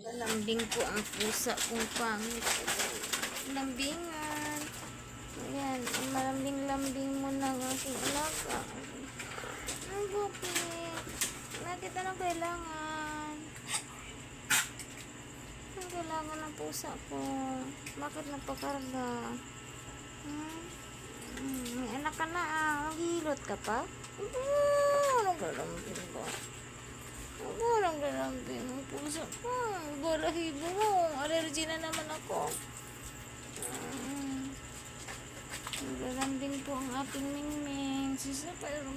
Lambing po ang pusa kung pangit. Lambingan. Ayan, ang malambing-lambing mo ng aking alaga. Ang bukit. Bakit anong kailangan? Ang kailangan ng pusa ko? Bakit nagpakarga? Hmm? Hmm, may anak ka na ah. Maghihilot ka pa? Oo, naglalambing ba? Oo, naglalambing ang pusa ko. Balahibo mo. Allergy na naman ako. Hmm. Naglalambing po ang ating mingming. Sisa pa yung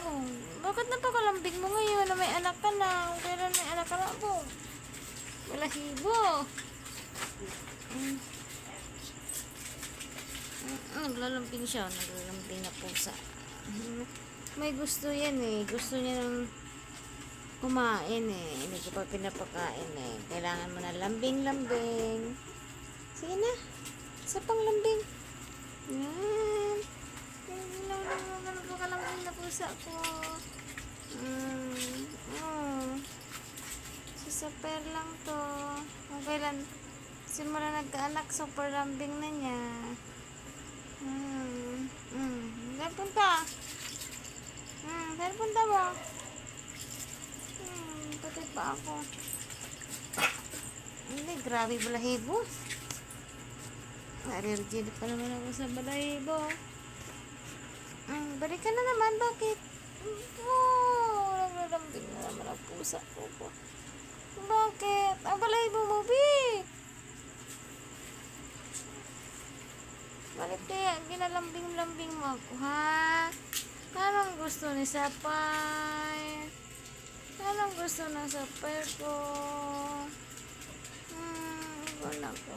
Oh, bakit napakalambing mo ngayon na may anak ka na? Kailan may anak ka na po? Balahibo. Mm. Mm, Naglalambing siya. Naglalambing na pusa. Mm, May gusto yan eh. Gusto niya ng kumain eh. Hindi ko pa pinapakain eh. Kailangan mo na lambing-lambing. Sige na. Isa pang lambing. Yan. Napakalambing na pusa ko. Mm. Oh. Super lang to. Kung kailan simula nagkaanak, super lambing na niya. Hmm. Hmm. Saan punta? Hmm. Saan punta mo? Pa ako. Hindi, grabe balahibo. Allergy na pa naman ako sa balahibo. Hmm. Balik ka na naman. Bakit? Oh, naglalambing na naman ang pusa ko po. Bakit? Ang balahibo mo, Bi. Bakit kaya ginalambing-lambing mo ako, ha? Anong gusto ni Sapay? Anong gusto ng Sapay ko? Hmm, wala ko.